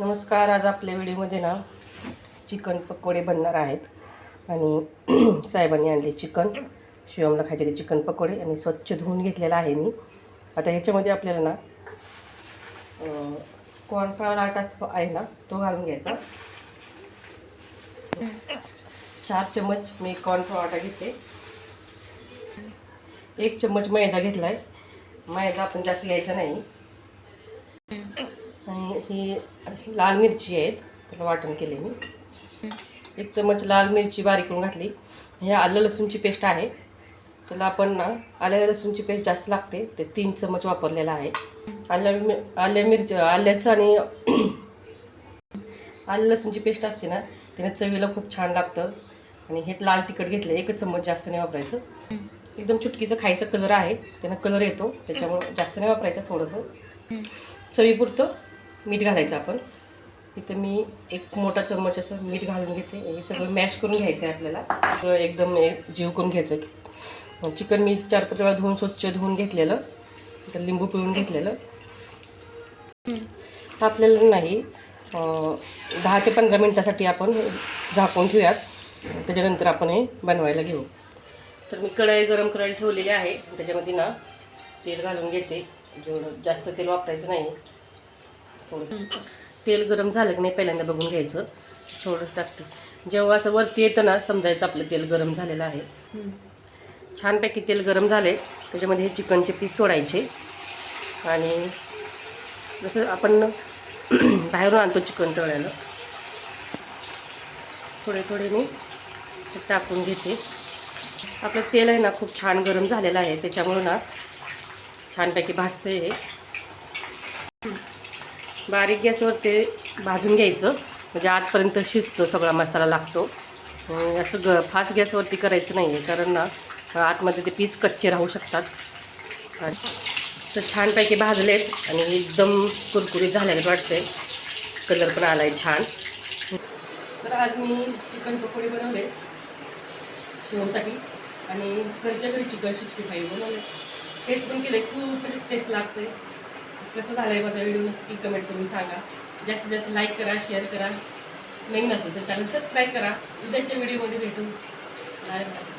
नमस्कार आज आपल्या व्हिडिओमध्ये ना चिकन पकोडे बनणार आहेत. आणि साहेबांनी आणले चिकन. शिवमला खायचे चिकन पकोडे आणि स्वच्छ धुवून घेतलेला आहे मी. आता ह्याच्यामध्ये आपल्याला ना कॉर्नफ्लॉवर आटा आहे ना तो घालून घ्यायचा. चार चम्मच मी कॉर्नफ्लॉवर आटा घेते. एक चम्मच मैदा घेतला आहे मैदा आपण जास्त घ्यायचा नाही. ही लाल मिरची आहेत त्याला वाटण केले मी. एक चमच लाल मिरची बारीक करून घातली. हे आलं लसूणची पेस्ट आहे. त्याला आपण ना आल्या लसूणची पेस्ट जास्त लागते. ते तीन चमच वापरलेला आहे. आल्या मि आल्या मिरची आल्याचं आणि आलं लसूणची पेस्ट असते ना त्याने चवीला खूप छान लागतं. आणि हे लाल तिखट घेतलं एकच चम्मच जास्त नाही वापरायचं. एकदम चुटकीचं खायचं कलर आहे. त्यानं कलर येतो. त्याच्यामुळं जास्त नाही वापरायचं थोडंसं. चवीपुरतं. मीठ घालायचं आपण. इथं मी एक मोठा चम्मच असं मीठ घालून घेते. हे सगळं मॅश करून घ्यायचं आहे आपल्याला. सगळं एकदम जीव करून घ्यायचं. चिकन मी चार पाच वेळा धुवून स्वच्छ धुवून घेतलेलं. तर लिंबू पिळून घेतलेलं. आपल्याला नाही दहा ते पंधरा मिनटासाठी आपण झाकून ठेवूयात. त्याच्यानंतर आपण हे बनवायला घेऊ. तर मी कढई गरम करायला ठेवलेली आहे. त्याच्यामध्ये ना तेल घालून घेते. जेवढं जास्त तेल वापरायचं नाही. थोडंसं. तेल गरम झालं की नाही पहिल्यांदा बघून घ्यायचं. थोडंसं टाकते. जेव्हा असं वरती येतं ना समजायचं आपलं तेल गरम झालेलं आहे. छानपैकी तेल गरम झाले त्याच्यामध्ये हे चिकनचे पीस सोडायचे. आणि जसं आपण बाहेरून आणतो चिकन तळ्याला थोडे थोडे मी ते टाकून घेते. आपलं तेल आहे ना खूप छान गरम झालेलं आहे. त्याच्यामुळं ना छानपैकी भाजते हे. बारीक गॅसवर ते भाजून घ्यायचं. म्हणजे आतपर्यंत शिजतो सगळा मसाला लागतो. असं ग फास्ट गॅसवरती करायचं नाही आहे कारण ना आतमध्ये ते पीस कच्चे राहू शकतात. तर छानपैकी भाजलेत आणि एकदम कुरकुरीत झालेलं वाटते. कलर पण आला आहे छान. तर आज मी चिकन पकोडे बनवले शिवमसाठी. आणि घरच्या घरी चिकन सिक्स्टी फाईव्ह बनवले. टेस्ट पण केले खूप टेस्ट लागते कसं झालं आहे माझा व्हिडिओ नक्की कमेंट करून सांगा. जास्तीत जास्त लाईक करा शेअर करा. नवीन असेल तर चॅनल सबस्क्राईब करा. उद्याच्या व्हिडिओमध्ये भेटू. Bye bye